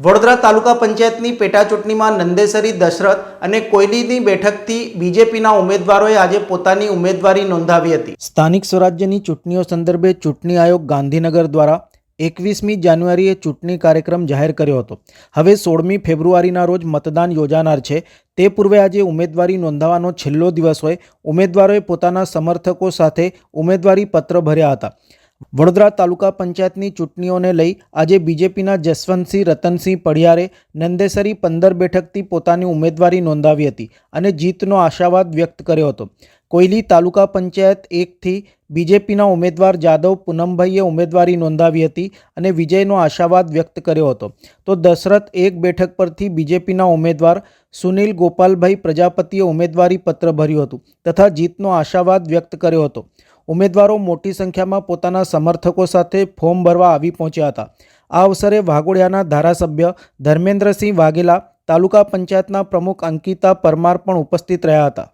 વડોદરા તાલુકા પંચાયતની પેટા ચૂંટણીમાં નંદેસરી, દશરથ અને કોયલીની બેઠકથી બીજેપીના ઉમેદવારોએ આજે પોતાની ઉમેદવારી નોંધાવી હતી. સ્થાનિક સ્વરાજ્યની ચૂંટણીઓ સંદર્ભે ચૂંટણી આયોગ ગાંધીનગર દ્વારા એકવીસમી જાન્યુઆરીએ ચૂંટણી કાર્યક્રમ જાહેર કર્યો હતો. હવે સોળમી ફેબ્રુઆરીના રોજ મતદાન યોજાનાર છે. તે પૂર્વે આજે ઉમેદવારી નોંધાવવાનો છેલ્લો દિવસ હોય. ઉમેદવારોએ પોતાના સમર્થકો સાથે ઉમેદવારી પત્ર ભર્યા હતા. વડોદરા તાલુકા પંચાયતની ચૂંટણીઓને લઈ આજે બીજેપીના જસવંતસિંહ, રતનસિંહ પડિયારે, નંદેસરી પંદર બેઠકથી પોતાની ઉમેદવારી નોંધાવી હતી અને જીતનો આશાવાદ વ્યક્ત કર્યો હતો. કોયલી તાલુકા પંચાયત એકથી બીજેપીના ઉમેદવાર જાદવ પૂનમભાઈએ ઉમેદવારી નોંધાવી હતી અને વિજયનો આશાવાદ વ્યક્ત કર્યો હતો. તો દશરથ એક બેઠક પરથી બીજેપીના ઉમેદવાર સુનિલ ગોપાલભાઈ પ્રજાપતિએ ઉમેદવારી પત્ર ભર્યું હતું તથા જીતનો આશાવાદ વ્યક્ત કર્યો હતો. ઉમેદવારો મોટી સંખ્યામાં પોતાના સમર્થકો સાથે ફોર્મ ભરવા આવી પહોંચ્યા હતા. આ અવસરે વાઘોડિયાના ધારાસભ્ય ધર્મેન્દ્રસિંહ વાઘેલા, તાલુકા પંચાયતના પ્રમુખ અંકિતા પરમાર પણ ઉપસ્થિત રહ્યા હતા.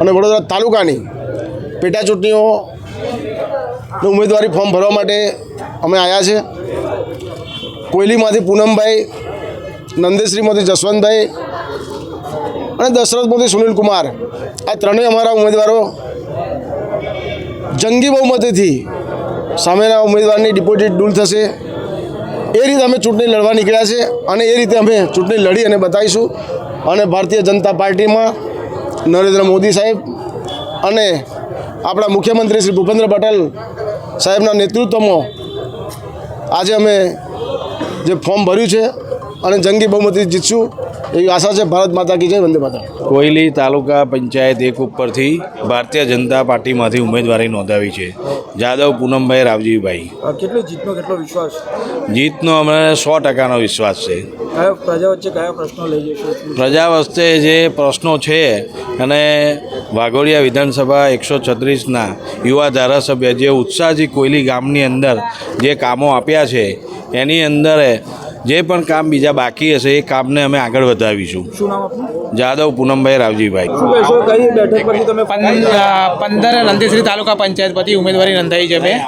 અને વડોદરા તાલુકાની પેટા ચૂંટણીઓ ઉમેદવારી ફોર્મ ભરવા માટે અમે આવ્યા છે. કોયલીમાંથી પૂનમભાઈ, નંદેશ્રીમાંથી જસવંતભાઈ અને દશરથમાંથી સુનિલ કુમાર આ ત્રણેય અમારા ઉમેદવારો જંગી બહુમતીથી સામેના ઉમેદવારની ડિપોઝિટ દૂર થશે. એ રીતે અમે ચૂંટણી લડવા નીકળ્યા છે અને એ રીતે અમે ચૂંટણી લડી અને બતાવીશું. અને ભારતીય જનતા પાર્ટીમાં નરેન્દ્ર મોદી સાહેબ અને આપણા મુખ્યમંત્રી શ્રી ભૂપેન્દ્ર પટેલ સાહેબના નેતૃત્વમાં આજે અમે જે ફોર્મ ભર્યું છે અને જંગી બહુમતી જીતશું. એવી આશા છે ભારત માતા કી જય વંદે માતા કોયલી તાલુકા પંચાયત એક ઉપરથી ભારતીય જનતા પાર્ટીમાંથી ઉમેદવારી નોંધાવી છે. જાદવ પૂનમભાઈ રાવજીભાઈ. કેટલો જીતનો કેટલો વિશ્વાસ? જીતનો અમને સો ટકાનો વિશ્વાસ છે. કયા પ્રજા વચ્ચે કયા પ્રશ્નો લઈ જશો? પ્રજા વચ્ચે જે પ્રશ્નો છે અને વાઘોડિયા વિધાનસભા એકસો છત્રીસના યુવા ધારાસભ્ય જે ઉત્સાહથી કોયલી ગામની અંદર જે કામો આપ્યા છે એની અંદર જે પણ કામ બીજા બાકી હશે એ કામને અમે આગળ વધાવીશું. શું જાદવ પૂનમભાઈ રાવજીભાઈ. પંદર નંદેશ્રી તાલુકા પંચાયત પરથી ઉમેદવારી નોંધાઈ છે મેં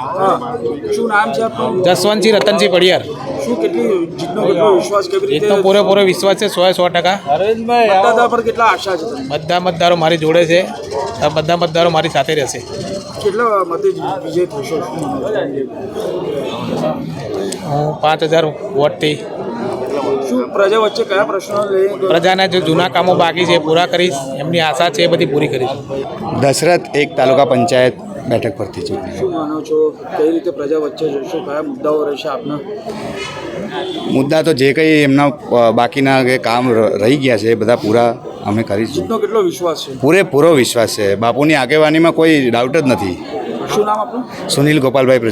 શું નામ છે આપનું? જસવંતસિંહ રતનસિંહ પડિયાર. શું કેટલી જીતનો કેટલો વિશ્વાસ કેવી રીતે રીતનો પૂરેપૂરો વિશ્વાસ છે સો સો ટકા. મતદાતા પર કેટલા આશા છે બધા મતદારો મારી જોડે છે. આ બધા મતદારો મારી સાથે રહેશે. કેટલા મતે વિજય થશો? હું પાંચ હજાર વોટથી પ્રજા વચ્ચે કયા પ્રશ્નો પ્રજાના જે જૂના કામો બાકી છે એ પૂરા કરીશ. એમની આશા છે એ બધી પૂરી કરીશ. દશરથ એક તાલુકા પંચાયત બેઠક પરથી ચૂંટણી શું માનો છો? કઈ રીતે પ્રજા વચ્ચે જોશો કયા મુદ્દાઓ રહેશે આપના? મુદ્દા તો જે કંઈ એમના બાકીના જે કામ રહી ગયા છે એ બધા પૂરા અમે કરીશું કેટલો વિશ્વાસ છે? પૂરેપૂરો વિશ્વાસ છે. બાપુની આગેવાનીમાં કોઈ ડાઉટ જ નથી. શું નામ આપનું? સુનિલ ગોપાલભાઈ પ્રજા